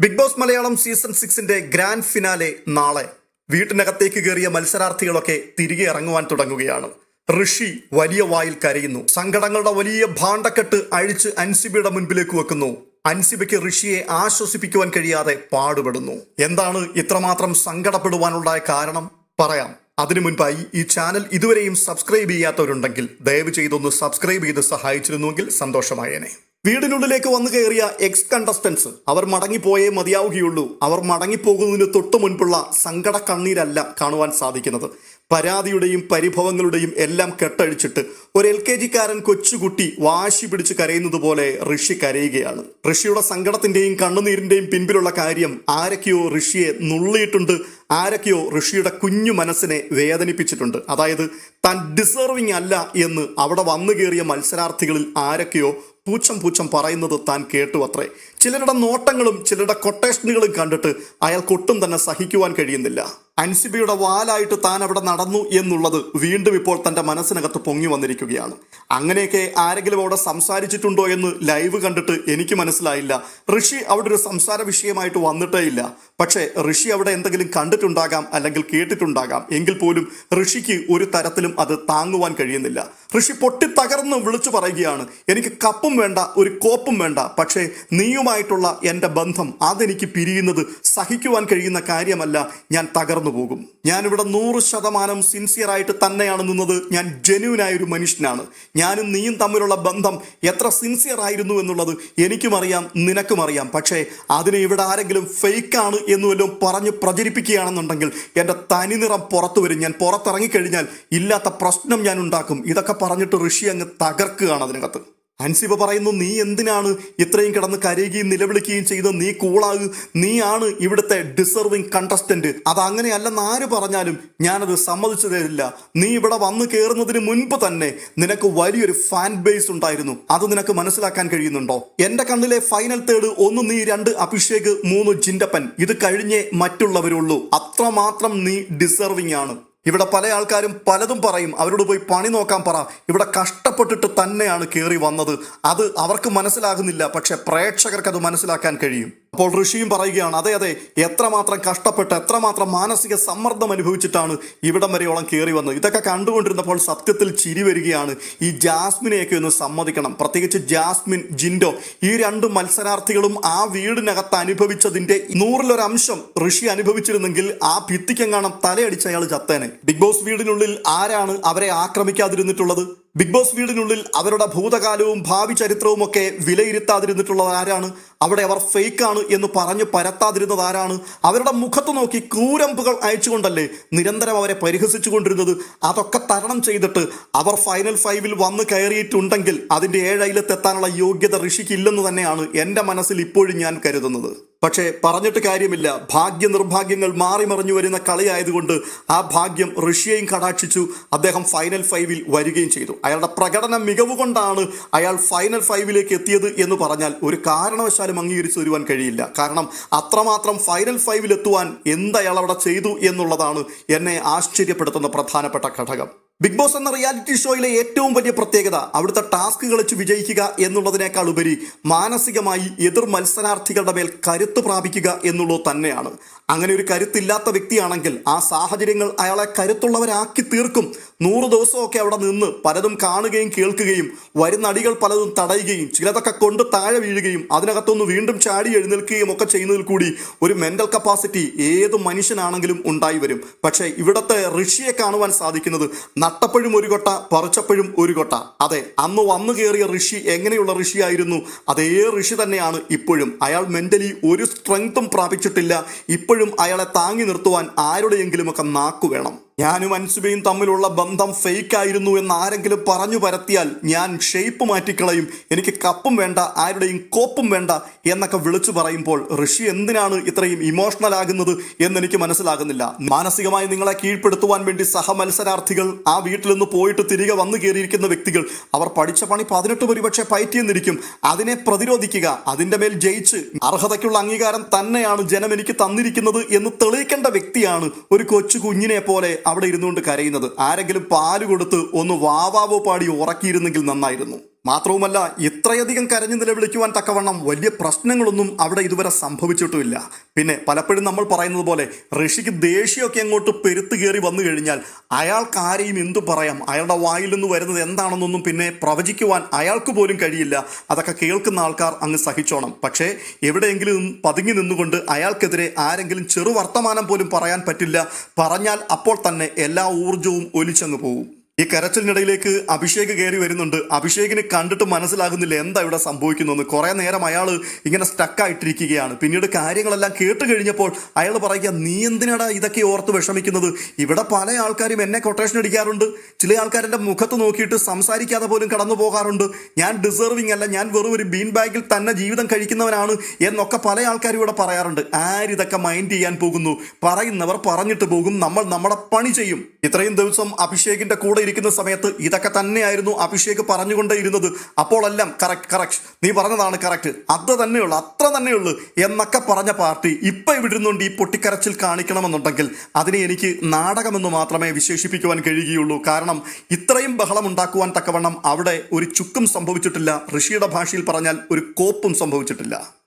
Big boss Malayalam season സിക്സിന്റെ grand finale നാളെ. വീട്ടിനകത്തേക്ക് കയറിയ മത്സരാർത്ഥികളൊക്കെ തിരികെ ഇറങ്ങുവാൻ തുടങ്ങുകയാണ്. ഋഷി വലിയ വായിൽ കരയുന്നു. സങ്കടങ്ങളുടെ വലിയ ഭാണ്ഡക്കെട്ട് അഴിച്ച് അൻസിബിയുടെ മുൻപിലേക്ക് വെക്കുന്നു. അൻസിബയ്ക്ക് ഋഷിയെ ആശ്വസിപ്പിക്കുവാൻ കഴിയാതെ പാടുപെടുന്നു. എന്താണ് ഇത്രമാത്രം സങ്കടപ്പെടുവാനുള്ള കാരണം? പറയാം. അതിനു മുൻപായി ഈ ചാനൽ ഇതുവരെയും സബ്സ്ക്രൈബ് ചെയ്യാത്തവരുണ്ടെങ്കിൽ ദയവ് ചെയ്തൊന്ന് സബ്സ്ക്രൈബ് ചെയ്ത് സഹായിച്ചിരുന്നുവെങ്കിൽ സന്തോഷമായേനെ. വീടിനുള്ളിലേക്ക് വന്നു കയറിയ എക്സ് കണ്ടസ്റ്റൻസ് അവർ മടങ്ങിപ്പോയേ മതിയാവുകയുള്ളൂ. അവർ മടങ്ങിപ്പോകുന്നതിന് തൊട്ടു മുൻപുള്ള സങ്കട കണ്ണീരല്ല കാണുവാൻ സാധിക്കുന്നത്. പരാതിയുടെയും പരിഭവങ്ങളുടെയും എല്ലാം കെട്ടഴിച്ചിട്ട് ഒരു എൽ കെ ജിക്കാരൻ കൊച്ചുകുട്ടി വാശി പിടിച്ച് കരയുന്നത് പോലെ ഋഷി കരയുകയാണ്. ഋഷിയുടെ സങ്കടത്തിന്റെയും കണ്ണുനീരിന്റെയും പിൻപിലുള്ള കാര്യം ആരൊക്കെയോ ഋഷിയെ നുള്ളിയിട്ടുണ്ട് ആരൊക്കെയോ ഋഷിയുടെ കുഞ്ഞു മനസ്സിനെ വേദനിപ്പിച്ചിട്ടുണ്ട്. അതായത് താൻ ഡിസേർവിംഗ് അല്ല എന്ന് അവിടെ വന്നു കയറിയ മത്സരാർത്ഥികളിൽ ആരൊക്കെയോ പൂച്ചം പൂച്ചം പറയുന്നത് താൻ കേട്ടു അത്രേ. ചിലരുടെ നോട്ടങ്ങളും ചിലരുടെ കൊട്ടേഷനുകളും കണ്ടിട്ട് അയാൾക്കൊട്ടും തന്നെ സഹിക്കുവാൻ കഴിയുന്നില്ല. അൻസിബയുടെ വാലായിട്ട് താൻ അവിടെ നടന്നു എന്നുള്ളത് വീണ്ടും ഇപ്പോൾ തന്റെ മനസ്സിനകത്ത് പൊങ്ങി വന്നിരിക്കുകയാണ്. അങ്ങനെയൊക്കെ ആരെങ്കിലും അവിടെ സംസാരിച്ചിട്ടുണ്ടോ എന്ന് ലൈവ് കണ്ടിട്ട് എനിക്ക് മനസ്സിലായില്ല. ഋഷി അവിടെ ഒരു സംസാര വിഷയമായിട്ട് വന്നിട്ടേ ഇല്ല. പക്ഷേ ഋഷി അവിടെ എന്തെങ്കിലും കണ്ടിട്ടുണ്ടാകാം അല്ലെങ്കിൽ കേട്ടിട്ടുണ്ടാകാം. എങ്കിൽ പോലും ഋഷിക്ക് ഒരു തരത്തിലും അത് താങ്ങുവാൻ കഴിയുന്നില്ല. ഋഷി പൊട്ടിത്തകർന്ന് വിളിച്ചു പറയുകയാണ്. എനിക്ക് കപ്പും വേണ്ട ഒരു കോപ്പും വേണ്ട. പക്ഷേ നീയുമായിട്ടുള്ള എന്റെ ബന്ധം അതെനിക്ക് പിരിയുന്നത് സഹിക്കുവാൻ കഴിയുന്ന കാര്യമല്ല ഞാൻ തകർന്നു പോകും. ഞാനിവിടെ നൂറ് ശതമാനം സിൻസിയറായിട്ട് തന്നെയാണ് നിന്നത്. ഞാൻ ജെന്യൂനായ ഒരു മനുഷ്യനാണ്. ഞാനും നീയും തമ്മിലുള്ള ബന്ധം എത്ര സിൻസിയർ ആയിരുന്നു എന്നുള്ളത് എനിക്കും അറിയാം നിനക്കും അറിയാം. പക്ഷേ അതിനെ ഇവിടെ ആരെങ്കിലും ഫേക്കാണ് എന്ന് വല്ലതും പറഞ്ഞ് പ്രചരിപ്പിക്കുകയാണെന്നുണ്ടെങ്കിൽ എന്റെ തനിനിറം പുറത്തു വരും. ഞാൻ പുറത്തിറങ്ങിക്കഴിഞ്ഞാൽ ഇല്ലാത്ത പ്രശ്നം ഞാൻ ഉണ്ടാക്കും. ഇതൊക്കെ പറഞ്ഞിട്ട് ഋഷി അങ്ങ് തകർക്കുകയാണ് അതിനകത്ത്. അൻസിബ പറയുന്നു നീ എന്തിനാണ് ഇത്രയും കിടന്ന് കരയുകയും നിലവിളിക്കുകയും ചെയ്ത് നീ കൂളാകു നീയാണ് ഇവിടുത്തെ ഡിസർവിങ് കണ്ടസ്റ്റന്റ് അത് അങ്ങനെയല്ലെന്ന് ആര് പറഞ്ഞാലും ഞാനത് സമ്മതിച്ചു തരില്ല നീ ഇവിടെ വന്നു കയറുന്നതിന് മുൻപ് തന്നെ നിനക്ക് വലിയൊരു ഫാൻ ബേസ് ഉണ്ടായിരുന്നു. അത് നിനക്ക് മനസ്സിലാക്കാൻ കഴിയുന്നുണ്ടോ? എന്റെ കണ്ണിലെ ഫൈനൽ തേർഡ് ഒന്ന് നീ രണ്ട് അഭിഷേക് മൂന്ന് ജിൻഡപ്പൻ. ഇത് കഴിഞ്ഞേ മറ്റുള്ളവരുള്ളൂ. അത്രമാത്രം നീ ഡിസർവിങ് ആണ്. ഇവിടെ പല ആൾക്കാരും പലതും പറയും. അവരോട് പോയി പണി നോക്കാൻ പറ. ഇവിടെ കഷ്ടപ്പെട്ടിട്ട് തന്നെയാണ് കയറി വന്നത്. അത് അവർക്ക് മനസ്സിലാകുന്നില്ല. പക്ഷെ പ്രേക്ഷകർക്ക് അത് മനസ്സിലാക്കാൻ കഴിയും. അപ്പോൾ ഋഷിയും പറയുകയാണ് അതെ അതെ എത്രമാത്രം കഷ്ടപ്പെട്ട് എത്രമാത്രം മാനസിക സമ്മർദ്ദം അനുഭവിച്ചിട്ടാണ് ഇവിടം വരെയോളം കയറി വന്നത്? ഇതൊക്കെ കണ്ടുകൊണ്ടിരുന്നപ്പോൾ സത്യത്തിൽ ചിരി വരികയാണ്. ഈ ജാസ്മിനെയൊക്കെ ഒന്ന് സമ്മതിക്കണം. പ്രത്യേകിച്ച് ജാസ്മിൻ ജിൻഡോ ഈ രണ്ട് മത്സരാർത്ഥികളും ആ വീടിനകത്ത് അനുഭവിച്ചതിന്റെ നൂറിലൊരംശം ഋഷി അനുഭവിച്ചിരുന്നെങ്കിൽ ആ ഭിത്തിക്കെങ്ങാണം തലയടിച്ച് അയാൾ ചത്തേനെ. ബിഗ് ബോസ് വീടിനുള്ളിൽ ആരാണ് അവരെ ആക്രമിക്കാതിരുന്നിട്ടുള്ളത്? ബിഗ് ബോസ് വീടിനുള്ളിൽ അവരുടെ ഭൂതകാലവും ഭാവി ചരിത്രവും ഒക്കെ വിലയിരുത്താതിരുന്നിട്ടുള്ളത് ആരാണ്? അവിടെ അവർ ഫേക്കാണ് എന്ന് പറഞ്ഞു പരത്താതിരുന്നത് ആരാണ്? അവരുടെ മുഖത്ത് നോക്കി കൂരമ്പുകൾ അയച്ചുകൊണ്ടല്ലേ നിരന്തരം അവരെ പരിഹസിച്ചുകൊണ്ടിരുന്നത്? അതൊക്കെ തരണം ചെയ്തിട്ട് അവർ ഫൈനൽ ഫൈവിൽ വന്ന് കയറിയിട്ടുണ്ടെങ്കിൽ അതിന്റെ ഏഴയിലെത്തെത്താനുള്ള യോഗ്യത ഋഷിക്കില്ലെന്ന് തന്നെയാണ് എന്റെ മനസ്സിൽ ഇപ്പോഴും ഞാൻ കരുതുന്നത്. പക്ഷേ പറഞ്ഞിട്ട് കാര്യമില്ല. ഭാഗ്യ നിർഭാഗ്യങ്ങൾ മാറി മറിഞ്ഞു വരുന്ന കളിയായതുകൊണ്ട് ആ ഭാഗ്യം റഷ്യയും കടാക്ഷിച്ചു. അദ്ദേഹം ഫൈനൽ ഫൈവിൽ വരികയും ചെയ്തു. അയാളുടെ പ്രകടന മികവ് കൊണ്ടാണ് അയാൾ ഫൈനൽ ഫൈവിലേക്ക് എത്തിയത് എന്ന് പറഞ്ഞാൽ ഒരു കാരണവശാലും അംഗീകരിച്ചു വരുവാൻ കഴിയില്ല. കാരണം അത്രമാത്രം ഫൈനൽ ഫൈവിൽ എത്തുവാൻ എന്ത് അയാൾ അവിടെ ചെയ്തു എന്നുള്ളതാണ് എന്നെ ആശ്ചര്യപ്പെടുത്തുന്ന പ്രധാനപ്പെട്ട ഘടകം. ബിഗ് ബോസ് എന്ന റിയാലിറ്റി ഷോയിലെ ഏറ്റവും വലിയ പ്രത്യേകത അവിടുത്തെ ടാസ്ക് കളിച്ച് വിജയിക്കുക എന്നുള്ളതിനേക്കാൾ ഉപരി മാനസികമായി എതിർ മത്സരാർത്ഥികളുടെ മേൽ കരുത്ത് പ്രാപിക്കുക എന്നുള്ളത് തന്നെയാണ്. അങ്ങനെ ഒരു കരുത്തില്ലാത്ത വ്യക്തിയാണെങ്കിൽ ആ സാഹചര്യങ്ങൾ അയാളെ കരുത്തുള്ളവരാക്കി തീർക്കും. നൂറ് ദിവസമൊക്കെ അവിടെ നിന്ന് പലതും കാണുകയും കേൾക്കുകയും വരുന്ന അടികൾ പലതും തടയുകയും ചിലതൊക്കെ കൊണ്ട് താഴെ വീഴുകയും അതിനകത്തൊന്ന് വീണ്ടും ചാടി എഴുന്നേൽക്കുകയും ഒക്കെ ചെയ്യുന്നതിൽ കൂടി ഒരു മെന്റൽ കപ്പാസിറ്റി ഏത് മനുഷ്യനാണെങ്കിലും ഉണ്ടായി വരും. പക്ഷേ ഇവിടുത്തെ ഋഷിയെ കാണുവാൻ സാധിക്കുന്നത് നട്ടപ്പോഴും ഒരു കൊട്ട പറിച്ചപ്പോഴും ഒരു കൊട്ട. അതെ അന്ന് വന്നു കയറിയ ഋഷി എങ്ങനെയുള്ള ഋഷിയായിരുന്നു? അതേ ഋഷി തന്നെയാണ് ഇപ്പോഴും. അയാൾ മെന്റലി ഒരു സ്ട്രെങ്ത്തും പ്രാപിച്ചിട്ടില്ല. ഇപ്പോഴും അയാളെ താങ്ങി നിർത്തുവാൻ ആരുടെയെങ്കിലുമൊക്കെ നാക്കു വേണം. ഞാനും അൻസുബയും തമ്മിലുള്ള ബന്ധം ഫേക്ക് ആയിരുന്നു എന്ന് ആരെങ്കിലും പറഞ്ഞു പരത്തിയാൽ ഞാൻ ഷേപ്പ് മാറ്റിക്കളയും. എനിക്ക് കപ്പും വേണ്ട ആരുടെയും കോപ്പും വേണ്ട എന്നൊക്കെ വിളിച്ചു പറയുമ്പോൾ ഋഷി എന്തിനാണ് ഇത്രയും ഇമോഷണൽ ആകുന്നത് എന്നെനിക്ക് മനസ്സിലാകുന്നില്ല. മാനസികമായി നിങ്ങളെ കീഴ്പ്പെടുത്തുവാൻ വേണ്ടി സഹമത്സരാർത്ഥികൾ ആ വീട്ടിൽ നിന്ന് പോയിട്ട് തിരികെ വന്നു കയറിയിരിക്കുന്ന വ്യക്തികൾ അവർ പഠിച്ച പണി പതിനെട്ട് ഒരുപക്ഷെ പയറ്റിയെന്നിരിക്കും. അതിനെ പ്രതിരോധിക്കുക അതിന്റെ മേൽ ജയിച്ച്. അർഹതയ്ക്കുള്ള അംഗീകാരം തന്നെയാണ് ജനം എനിക്ക് തന്നിരിക്കുന്നത് എന്ന് തെളിയിക്കേണ്ട വ്യക്തിയാണ് ഒരു കൊച്ചു കുഞ്ഞിനെ പോലെ അവിടെ ഇരുന്നുകൊണ്ട് കരയുന്നത്. ആരെങ്കിലും പാൽ കൊടുത്ത് ഒന്ന് വാവാവോ പാടി ഉറക്കിയിരുന്നെങ്കിൽ നന്നായിരുന്നു. മാത്രവുമല്ല ഇത്രയധികം കരഞ്ഞു നിലവിളിക്കുവാൻ തക്കവണ്ണം വലിയ പ്രശ്നങ്ങളൊന്നും അവിടെ ഇതുവരെ സംഭവിച്ചിട്ടുമില്ല. പിന്നെ പലപ്പോഴും നമ്മൾ പറയുന്നത് പോലെ ഋഷിക്ക് ദേഷ്യമൊക്കെ അങ്ങോട്ട് പെരുത്തു കയറി വന്നു കഴിഞ്ഞാൽ അയാൾക്ക് ആരെയും എന്തു പറയാം? അയാളുടെ വായിൽ നിന്ന് വരുന്നത് എന്താണെന്നൊന്നും പിന്നെ പ്രവചിക്കുവാൻ അയാൾക്ക് പോലും കഴിയില്ല. അതൊക്കെ കേൾക്കുന്ന ആൾക്കാർ അങ്ങ് സഹിച്ചോണം. പക്ഷേ എവിടെയെങ്കിലും പതുങ്ങി നിന്നുകൊണ്ട് അയാൾക്കെതിരെ ആരെങ്കിലും ചെറു വർത്തമാനം പോലും പറയാൻ പറ്റില്ല. പറഞ്ഞാൽ അപ്പോൾ തന്നെ എല്ലാ ഊർജവും ഒലിച്ചങ്ങ് പോകും ഈ കരച്ചിലിനിടയിലേക്ക് അഭിഷേക് കയറി വരുന്നുണ്ട്. അഭിഷേകിന് കണ്ടിട്ട് മനസ്സിലാകുന്നില്ല എന്താ ഇവിടെ സംഭവിക്കുന്നതെന്ന്. കുറേ നേരം അയാൾ ഇങ്ങനെ സ്റ്റക്കായിട്ടിരിക്കുകയാണ്. പിന്നീട് കാര്യങ്ങളെല്ലാം കേട്ട് കഴിഞ്ഞപ്പോൾ അയാൾ പറയുക നീ എന്തിനാടാ ഇതൊക്കെ ഓർത്ത് വിഷമിക്കുന്നത്? ഇവിടെ പല ആൾക്കാരും എന്നെ കൊട്ടേഷൻ അടിക്കാറുണ്ട്. ചില ആൾക്കാരെന്റെ മുഖത്ത് നോക്കിയിട്ട് സംസാരിക്കാതെ പോലും കടന്നു പോകാറുണ്ട്. ഞാൻ ഡിസേർവിംഗ് അല്ല. ഞാൻ വെറും ഒരു ബീൻ ബാഗിൽ തന്നെ ജീവിതം കഴിക്കുന്നവനാണ് എന്നൊക്കെ പല ആൾക്കാരും ഇവിടെ പറയാറുണ്ട്. ആരിതൊക്കെ മൈൻഡ് ചെയ്യാൻ പോകുന്നു? പറയുന്നവർ പറഞ്ഞിട്ട് പോകും. നമ്മൾ നമ്മുടെ പണി ചെയ്യും. ഇത്രയും ദിവസം അഭിഷേകിന്റെ കൂടെ ഇരിക്കുന്ന സമയത്ത് ഇതൊക്കെ തന്നെയായിരുന്നു അഭിഷേക് പറഞ്ഞുകൊണ്ടേ ഇരുന്നത് അപ്പോഴെല്ലാം കറക്റ്റ് കറക്റ്റ് നീ പറഞ്ഞതാണ് കറക്റ്റ് അത് തന്നെയുള്ളൂ അത്ര തന്നെയുള്ളൂ എന്നൊക്കെ പറഞ്ഞ പാർട്ടി ഇപ്പം ഇവിടുന്നുണ്ട് ഈ പൊട്ടിക്കരച്ചിൽ കാണിക്കണമെന്നുണ്ടെങ്കിൽ അതിനെ എനിക്ക് നാടകമെന്ന് മാത്രമേ വിശേഷിപ്പിക്കുവാൻ കഴിയുകയുള്ളൂ. കാരണം ഇത്രയും ബഹളം ഉണ്ടാക്കുവാൻ തക്കവണ്ണം അവിടെ ഒരു ചുക്കും സംഭവിച്ചിട്ടില്ല. ഋഷിയുടെ ഭാഷയിൽ പറഞ്ഞാൽ ഒരു കോപ്പും സംഭവിച്ചിട്ടില്ല.